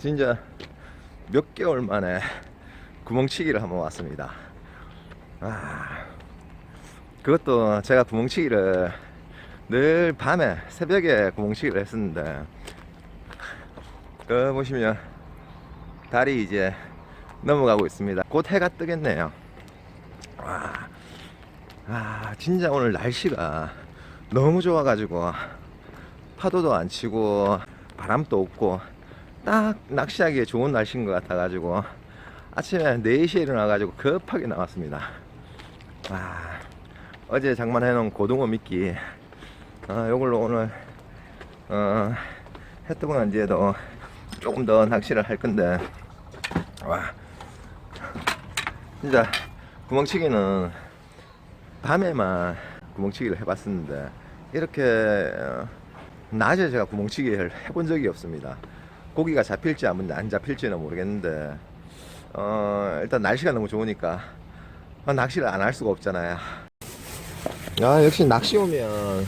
진짜 몇 개월 만에 구멍치기를 한번 왔습니다. 아, 그것도 제가 구멍치기를 늘 밤에 새벽에 구멍치기를 했었는데 그 보시면 달이 이제 넘어가고 있습니다. 곧 해가 뜨겠네요. 와, 아 진짜 오늘 날씨가 너무 좋아가지고 파도도 안 치고 바람도 없고 딱 낚시하기에 좋은 날씨인 것 같아가지고 아침에 4시에 일어나가지고 급하게 나왔습니다. 와, 어제 장만해놓은 고등어 미끼 아, 요걸로 오늘 어, 해 뜨고 난 뒤에도 조금 더 낚시를 할 건데 와 진짜 구멍치기는 밤에만 구멍치기를 해봤었는데 이렇게 어, 낮에 제가 구멍치기를 해본 적이 없습니다. 고기가 잡힐지 안안 잡힐지는 모르겠는데 어, 일단 날씨가 너무 좋으니까 아, 낚시를 안 할 수가 없잖아요. 아 역시 낚시 오면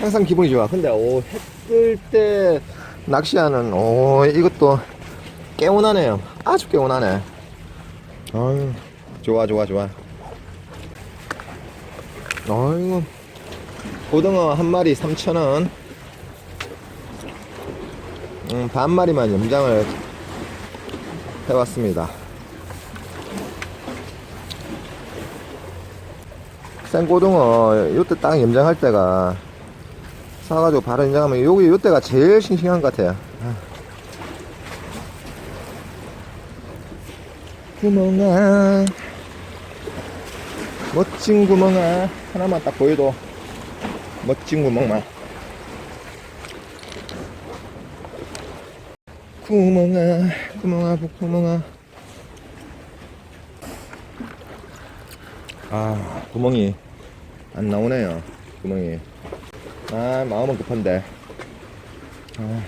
항상 기분이 좋아. 근데 오 해 뜰 때 낚시하는 오 이것도 개운하네요. 아주 개운하네. 아유 좋아 좋아 좋아. 아이고 고등어 한 마리 3,000원. 음, 반 마리만 염장을 해봤습니다. 생고등어 요때 딱 염장할 때가 사가지고 바로 염장하면 여기 요때가 제일 싱싱한 것 같아요. 아. 구멍아 멋진 구멍아 하나만 딱 보여도 멋진 구멍만 구멍아 구멍아 구멍아. 아 구멍이 안 나오네요 구멍이. 아 마음은 급한데. 아.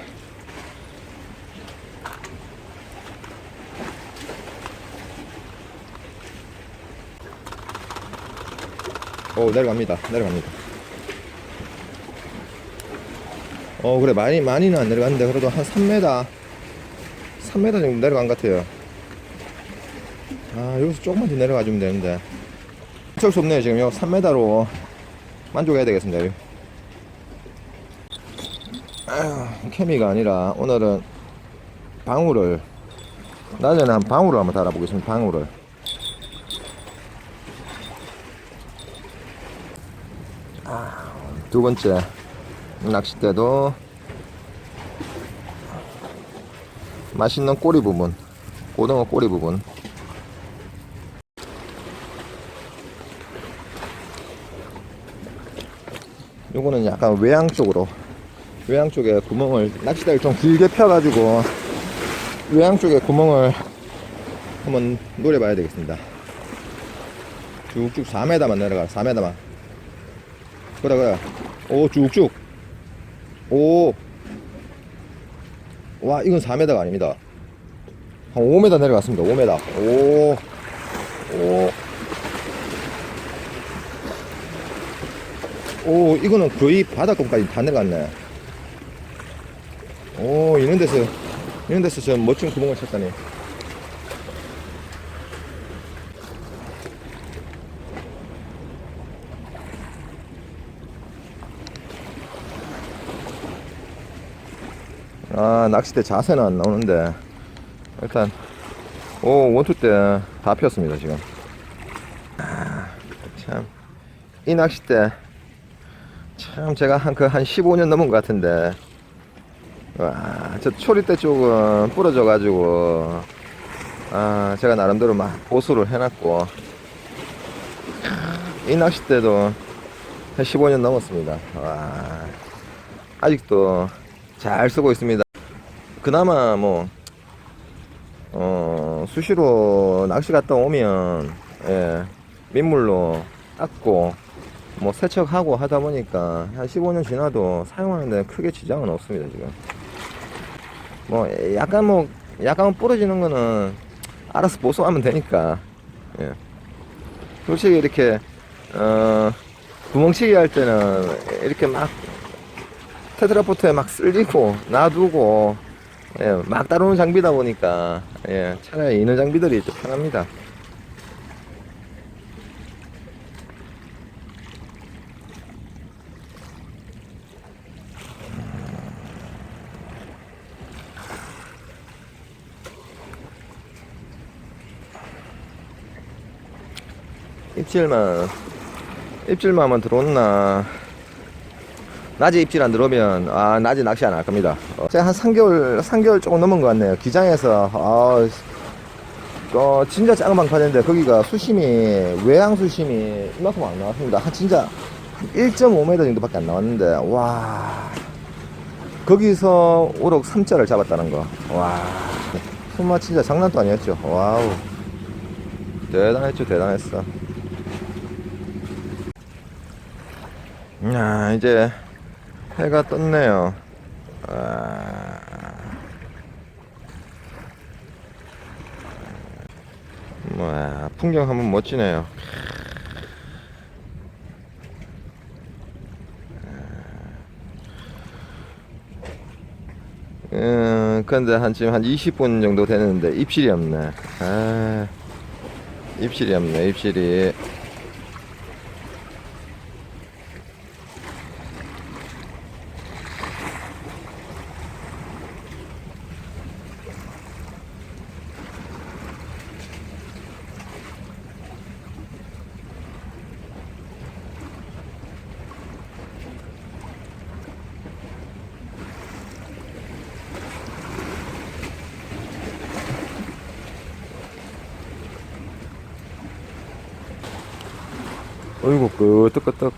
오 내려갑니다 내려갑니다. 어 그래 많이 많이는 안 내려갔는데 그래도 한 3m 3m 정도 내려간 것 같아요. 아 여기서 조금만 더 내려가 주면 되는데. 어쩔 수 없네요 지금. 요 3m로 만족해야 되겠습니다. 아휴, 케미가 아니라 오늘은 방울을 낮에는 한 방울을 한번 달아보겠습니다 방울을. 아, 두 번째 낚싯대도 맛있는 꼬리 부분. 고등어 꼬리 부분. 요거는 약간 외양 쪽으로. 외양 쪽에 구멍을 낚싯대를 좀 길게 펴가지고 외양 쪽에 구멍을 한번 노려봐야 되겠습니다. 쭉쭉 4m만 내려가 4m만. 그래 그래. 오 쭉쭉. 오 와 이건 4m가 아닙니다. 한 5m 내려갔습니다. 5m 오. 오. 오 이거는 거의 바닷감까지 다 내려갔네. 오 이런 데서 이런 데서 저 멋진 구멍을 쳤다니 아 낚싯대 자세는 안 나오는데. 일단 오 원투 때다 폈습니다 지금. 아, 참. 이 낚싯대 참 제가 한그 한 15년 넘은 것 같은데. 와저 초리대 쪽은 부러져 가지고 아 제가 나름대로 막 보수를 해놨고. 이 낚싯대도 한 15년 넘었습니다. 와 아직도 잘 쓰고 있습니다 그나마 뭐 어, 수시로 낚시 갔다 오면 예, 민물로 닦고 뭐 세척하고 하다 보니까 한 15년 지나도 사용하는 데 크게 지장은 없습니다 지금 뭐 약간 뭐 약간 부러지는 거는 알아서 보수하면 되니까 예. 솔직히 이렇게 어 구멍치기 할 때는 이렇게 막 테트라포트에 막 쓸리고 놔두고 예, 막 다루는 장비다 보니까 예, 차라리 있는 장비들이 좀 편합니다. 입질만 입질만 들어온나 낮에 입질 안 들어오면 아 낮에 낚시 안 할 겁니다. 어, 제가 한 3개월 3개월 조금 넘은 것 같네요. 기장에서 아 어, 진짜 작은 방파제인데 거기가 수심이 외양 수심이 이만큼 안 나왔습니다. 한 진짜 1.5m 정도밖에 안 나왔는데 와. 거기서 우럭 3자를 잡았다는 거와. 손맛 진짜 장난도 아니었죠. 와우. 대단했죠 대단했어. 야 이제 해가 떴네요 아... 뭐야 풍경 한번 멋지네요 음, 근데 한 지금 한 20분 정도 되는데 입질이 없네. 아, 입질이 없네, 입질이. 어이구, 끄떡끄떡.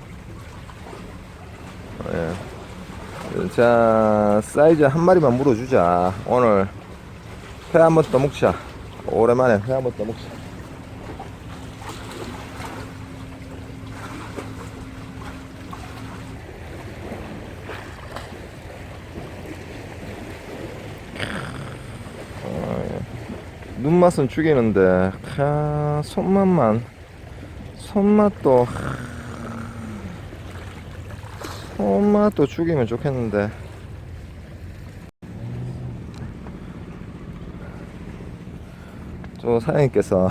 예. 자, 사이즈 한 마리만 물어주자. 오늘 회 한 번 더 먹자. 오랜만에 회 한 번 더 먹자. 어, 예. 눈맛은 죽이는데, 아, 손맛만. 손맛도 손맛도 죽이면 좋겠는데. 저 사장님께서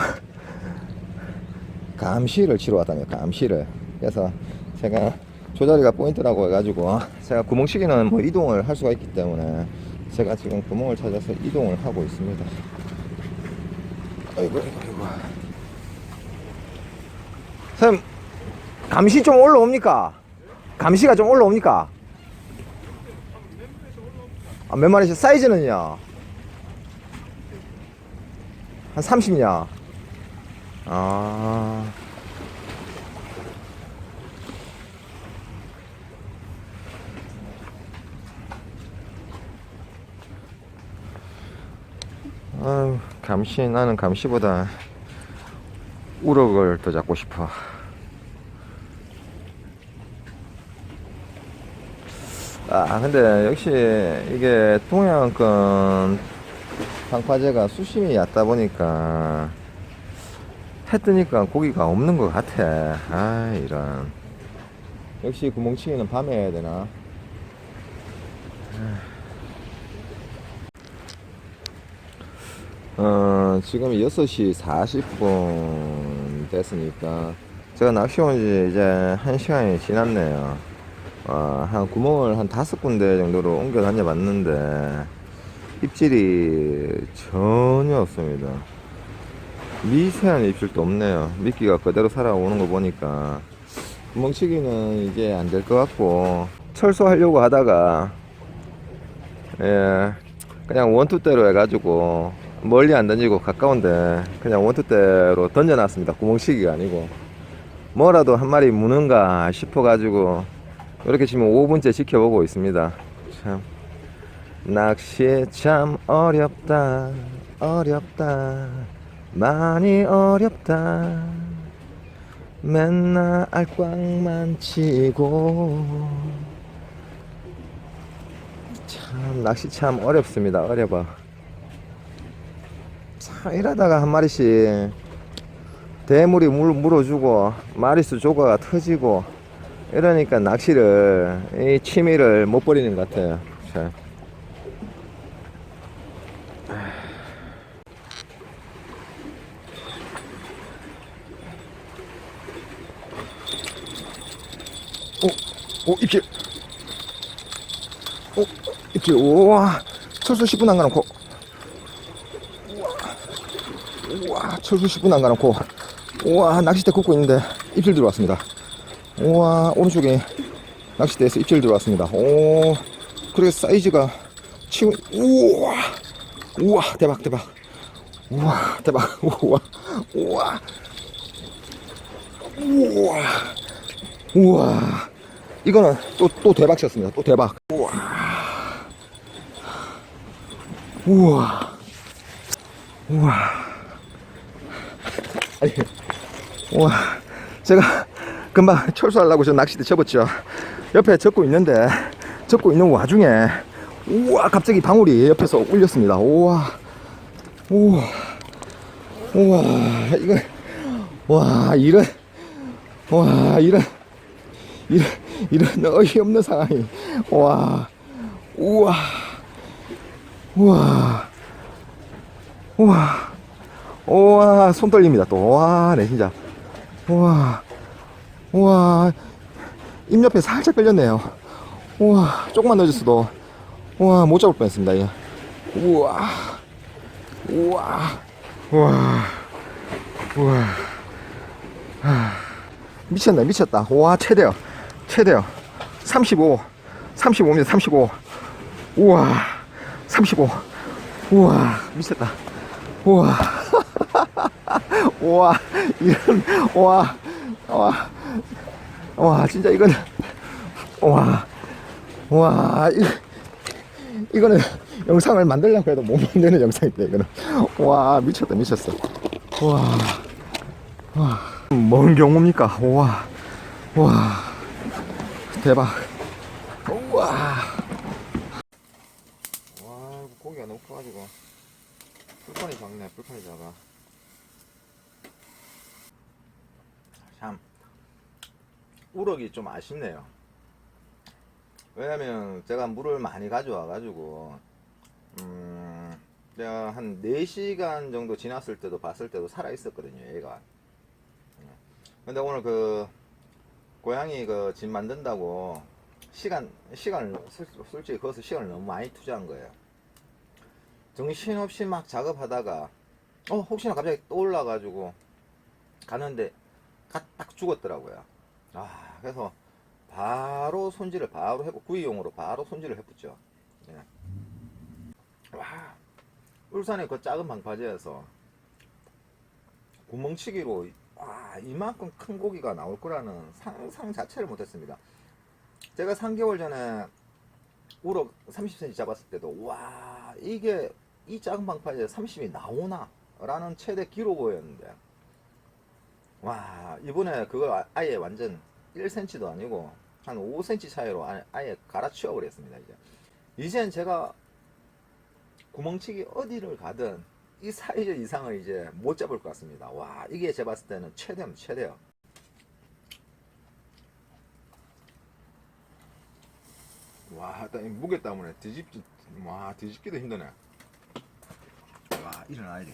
감시를 치러 왔다네요 감시를. 그래서 제가 저 자리가 포인트라고 해가지고 제가 구멍치기는 뭐 이동을 할 수가 있기 때문에 제가 지금 구멍을 찾아서 이동을 하고 있습니다. 아이고 아이고 아이고 선생님 감시 좀 올라옵니까? 감시가 좀 올라옵니까? 아, 몇 마리씩 사이즈는요? 한 30냐? 아. 아유, 감시, 나는 감시보다 우럭을 더 잡고 싶어. 아, 근데 역시 이게 동양권 방파제가 수심이 얕다 보니까 해 뜨니까 고기가 없는 것 같아. 아, 이런. 역시 구멍치기는 밤에 해야 되나? 어, 지금 6시 40분 됐으니까 제가 낚시 온 지 이제 1시간이 지났네요. 어, 한 구멍을 한 다섯 군데 정도로 옮겨 다녀 봤는데 입질이 전혀 없습니다. 미세한 입질도 없네요. 미끼가 그대로 살아오는 거 보니까 구멍치기는 이제 안 될 것 같고 철수하려고 하다가 예 그냥 원투대로 해가지고 멀리 안 던지고 가까운데 그냥 원투대로 던져놨습니다. 구멍치기가 아니고 뭐라도 한 마리 무는가 싶어가지고 이렇게 지금 5분째 지켜보고 있습니다. 참 낚시 참 어렵다 어렵다 많이 어렵다. 맨날 꽉만 치고. 참 낚시 참 어렵습니다. 어려워 참 이러다가 한 마리씩 대물이 물, 물어주고 마리수 조가가 터지고 이러니까 낚시를 이 취미를 못 버리는 것 같아요. 자. 오, 오, 입질. 오, 입질. 우와, 철수 10분 안 가놓고. 우와, 우와 철수 10분 안 가놓고. 우와, 낚싯대 굽고 있는데 입질 들어왔습니다. 우와 오른쪽에 낚싯대에서 입질 들어왔습니다. 오 그리고 사이즈가 치고 우와 우와 대박 대박. 우와 대박 우와 우와. 우와 우와. 이거는 또 또 대박 쳤습니다. 또 대박. 우와. 우와. 우와. 아니 우와. 제가 금방 철수하려고 저 낚싯대 접었죠. 옆에 접고 있는데 접고 있는 와중에 우와 갑자기 방울이 옆에서 울렸습니다. 우와. 우와. 우와. 이거 와 이런 와 이런 이런 이런 어이없는 상황이. 와. 우와. 우와. 우와. 우와. 손 떨립니다 또 와 네 진짜. 우와 우와 입 옆에 살짝 끌렸네요. 우와 조금만 늦었어도. 우와 못 잡을 뻔했습니다 이거. 우와 우와 우와 우와. 아, 미쳤네 미쳤다. 와 최대요 최대요. 35 35입니다 35 우와 35 우와 미쳤다. 우와. 우와 이런 와 와, 와, 진짜 이거는, 와, 와, 이, 이거는 영상을 만들려고 해도 못 만드는 영상인데, 이거는. 와, 미쳤다, 미쳤어. 와, 와, 뭔 경우입니까? 와, 와, 대박. 와. 와, 고기가 너무 커가지고. 불판이 작네, 불판이 작아. 참 우럭이 좀 아쉽네요. 왜냐면 제가 물을 많이 가져와 가지고 음 제가 한 4시간 정도 지났을 때도 봤을 때도 살아 있었거든요, 얘가. 근데 오늘 그 고양이 그 집 만든다고 시간 시간을 솔- 솔직히 거기서 시간을 너무 많이 투자한 거예요. 정신없이 막 작업하다가 어 혹시나 갑자기 떠올라 가지고 가는데 가- 딱 죽었더라고요. 아, 그래서 바로 손질을 바로 해보, 구이용으로 바로 손질을 해봤죠. 예. 와, 울산의 그 작은 방파제에서 구멍치기로 와, 이만큼 큰 고기가 나올 거라는 상상 자체를 못했습니다. 제가 3개월 전에 우럭 30cm 잡았을 때도 와, 이게 이 작은 방파제 30이 나오나? 라는 최대 기록어였는데 와 이번에 그걸 아- 아예 완전 1cm도 아니고 한 5cm 차이로 아- 아예 갈아치워 버렸습니다 이제. 이젠 제가 구멍치기 어디를 가든 이 사이즈 이상을 이제 못 잡을 것 같습니다. 와 이게 제가 봤을 때는 최대면 최대요 와 이 무게 때문에 뒤집기 와 뒤집기도 힘드네. 와 일어나야 돼